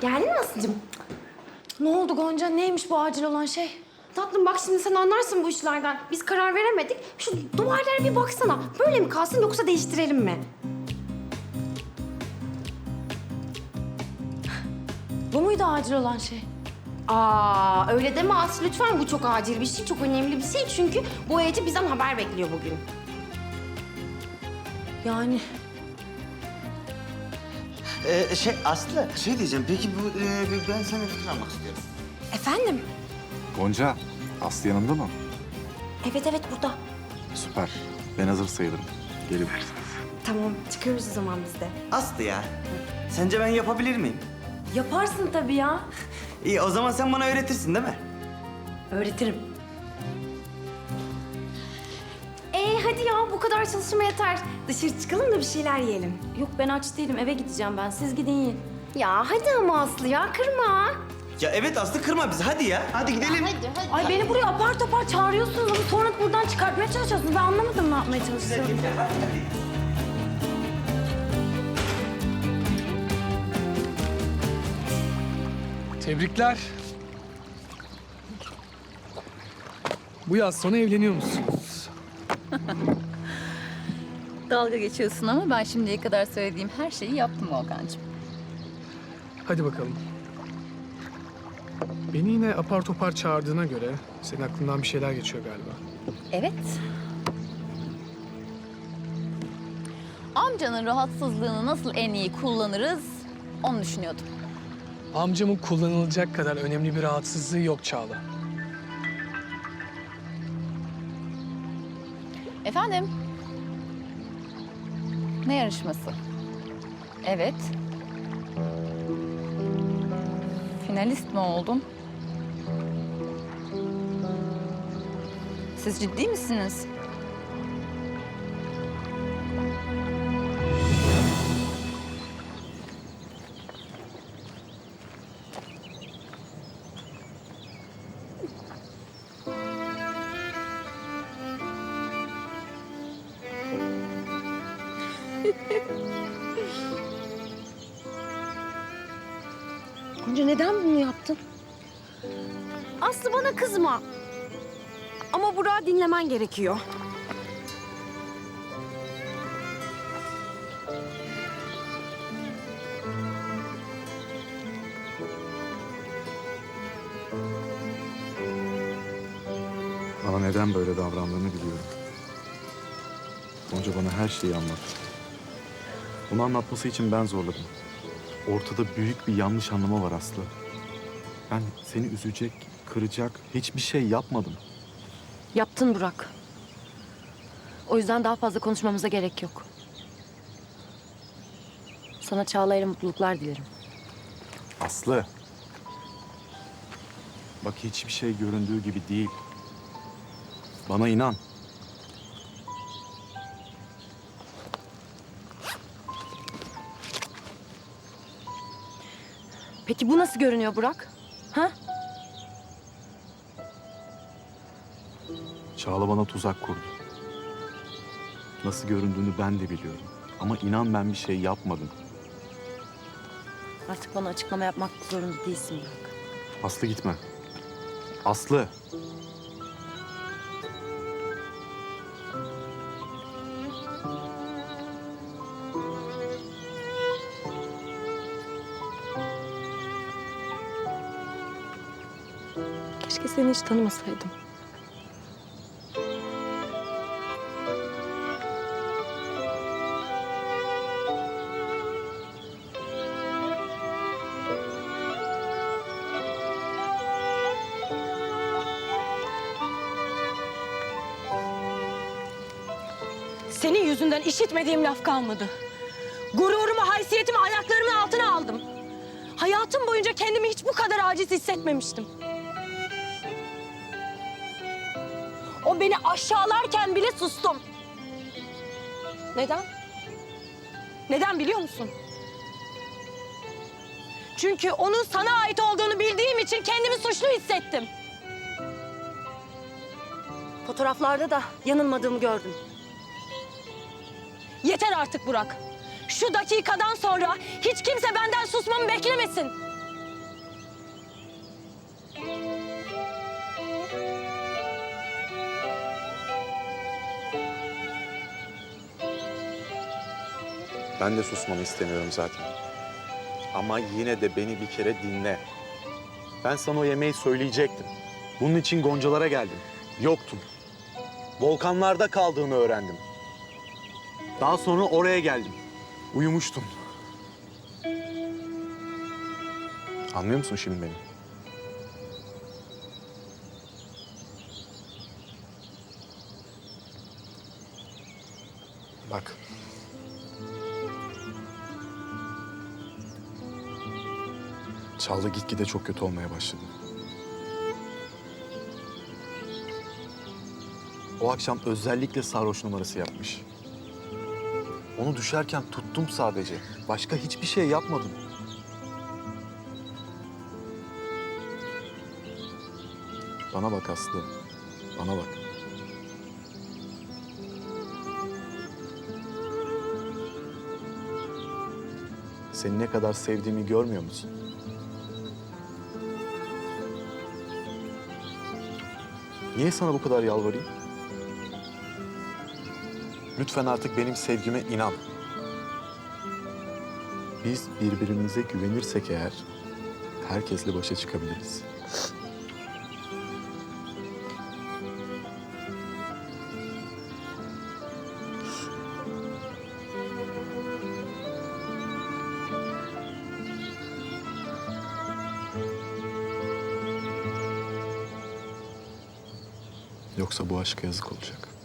Geldin mi Aslı'cığım? Ne oldu Gonca? Neymiş bu acil olan şey? Tatlım bak şimdi sen anlarsın bu işlerden. Biz karar veremedik. Şu duvarlara bir baksana. Böyle mi kalsın yoksa değiştirelim mi? Bu muydu acil olan şey? Aa öyle deme Aslı lütfen. Bu çok acil bir şey, çok önemli bir şey. Çünkü boyacı bizden haber bekliyor bugün. Yani Ee, şey Aslı, şey diyeceğim. Peki bu e, ben sana fikir almak istiyorum. Efendim? Gonca, Aslı yanında mı? Evet evet burada. Süper. Ben hazır sayılırım. Gelebilirsiniz. Tamam çıkıyoruz o zaman biz de. Aslı ya, sence ben yapabilir miyim? yaparsın tabii ya. İyi, o zaman sen bana öğretirsin değil mi? Öğretirim. Ya bu kadar çalışma yeter. Dışarı çıkalım da bir şeyler yiyelim. Yok ben aç değilim. Eve gideceğim ben. Siz gidin yiyin. Ya hadi ama Aslı ya kırma. Ya evet Aslı kırma bizi. Hadi ya. Hadi gidelim. Ay beni buraya apar topar çağırıyorsunuz ama sonra buradan çıkartmaya çalışıyorsunuz. Ben anlamadım ne yapmaya çalıştığını. Tebrikler. Bu yaz sonu evleniyor musunuz? Dalga geçiyorsun ama ben şimdiye kadar söylediğim her şeyi yaptım Volkan'cığım. Hadi bakalım. Beni yine apar topar çağırdığına göre senin aklından bir şeyler geçiyor galiba. Evet. Amcanın rahatsızlığını nasıl en iyi kullanırız onu düşünüyordum. Amcamın kullanılacak kadar önemli bir rahatsızlığı yok Çağla. Efendim? Ne yarışması? Evet. Finalist mi oldum? Siz ciddi misiniz? Gonca neden bunu yaptın? Aslı bana kızma. Ama Burak'ı dinlemen gerekiyor. Bana neden böyle davrandığını biliyorum. Gonca bana her şeyi anlattı. Bunu anlatması için ben zorladım. Ortada büyük bir yanlış anlama var Aslı. Ben seni üzecek, kıracak hiçbir şey yapmadım. Yaptın Burak. O yüzden daha fazla konuşmamıza gerek yok. Sana Çağla'yla mutluluklar dilerim. Aslı. Bak hiçbir şey göründüğü gibi değil. Bana inan. Peki bu nasıl görünüyor Burak? Ha? Çağla bana tuzak kurdu. Nasıl göründüğünü ben de biliyorum. Ama inan ben bir şey yapmadım. Artık bana açıklama yapmak zorunda değilsin Burak. Aslı gitme. Aslı. Hiç tanımasaydım. Senin yüzünden işitmediğim laf kalmadı. Gururumu, haysiyetimi ayaklarımın altına aldım. Hayatım boyunca kendimi hiç bu kadar aciz hissetmemiştim. O beni aşağılarken bile sustum. Neden? Neden biliyor musun? Çünkü onun sana ait olduğunu bildiğim için kendimi suçlu hissettim. Fotoğraflarda da yanılmadığımı gördüm. Yeter artık Burak. Şu dakikadan sonra hiç kimse benden susmamı beklemesin. Ben de susmanı istemiyorum zaten. Ama yine de beni bir kere dinle. Ben sana o yemeği söyleyecektim. Bunun için Goncalara geldim. Yoktun. Volkanlarda kaldığını öğrendim. Daha sonra oraya geldim. Uyumuştun. Anlıyor musun şimdi beni? Bak. Çağla gitgide çok kötü olmaya başladı. O akşam özellikle sarhoş numarası yapmış. Onu düşerken tuttum sadece. Başka hiçbir şey yapmadım. Bana bak Aslı. Bana bak. Seni ne kadar sevdiğimi görmüyor musun? Niye sana bu kadar yalvarayım? Lütfen artık benim sevgime inan. Biz birbirimize güvenirsek eğer herkesle başa çıkabiliriz. Yoksa bu aşka yazık olacak.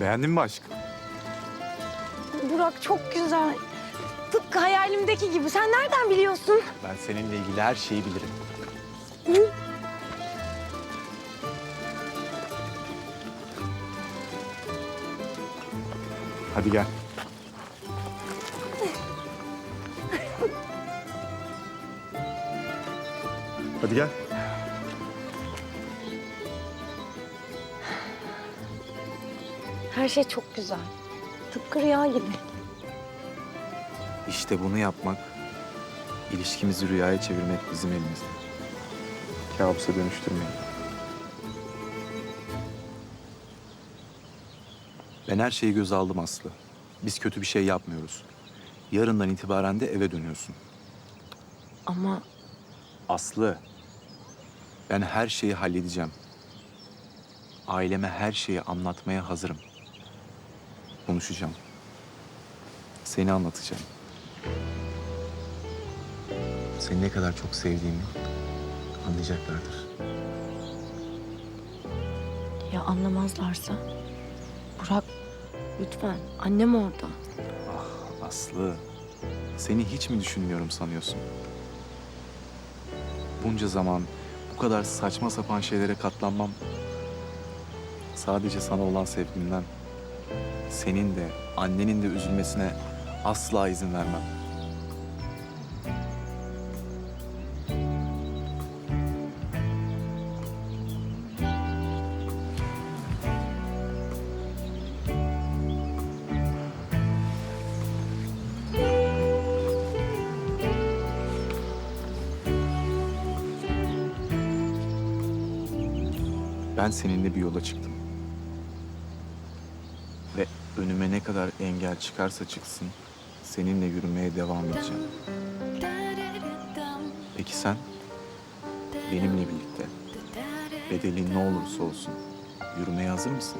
Beğendin mi aşk? Burak çok güzel. Tıpkı hayalimdeki gibi. Sen nereden biliyorsun? Ben seninle ilgili her şeyi bilirim. Hadi gel. Hadi gel. Her şey çok güzel. Tıpkı rüya gibi. İşte bunu yapmak, ilişkimizi rüyaya çevirmek bizim elimizde. Kabusa dönüştürmeyin. Ben her şeyi göze aldım Aslı. Biz kötü bir şey yapmıyoruz. Yarından itibaren de eve dönüyorsun. Ama Aslı, ben her şeyi halledeceğim. Aileme her şeyi anlatmaya hazırım. Konuşacağım. Seni anlatacağım. Seni ne kadar çok sevdiğimi anlayacaklardır. ya anlamazlarsa? Burak lütfen annem orada. Aslı, seni hiç mi düşünmüyorum sanıyorsun? Bunca zaman bu kadar saçma sapan şeylere katlanmam sadece sana olan sevgimden senin de annenin de üzülmesine asla izin vermem. Ben seninle bir yola çıktım. Ve önüme ne kadar engel çıkarsa çıksın, seninle yürümeye devam edeceğim. Peki sen? Benimle birlikte, bedeli ne olursa olsun yürümeye hazır mısın?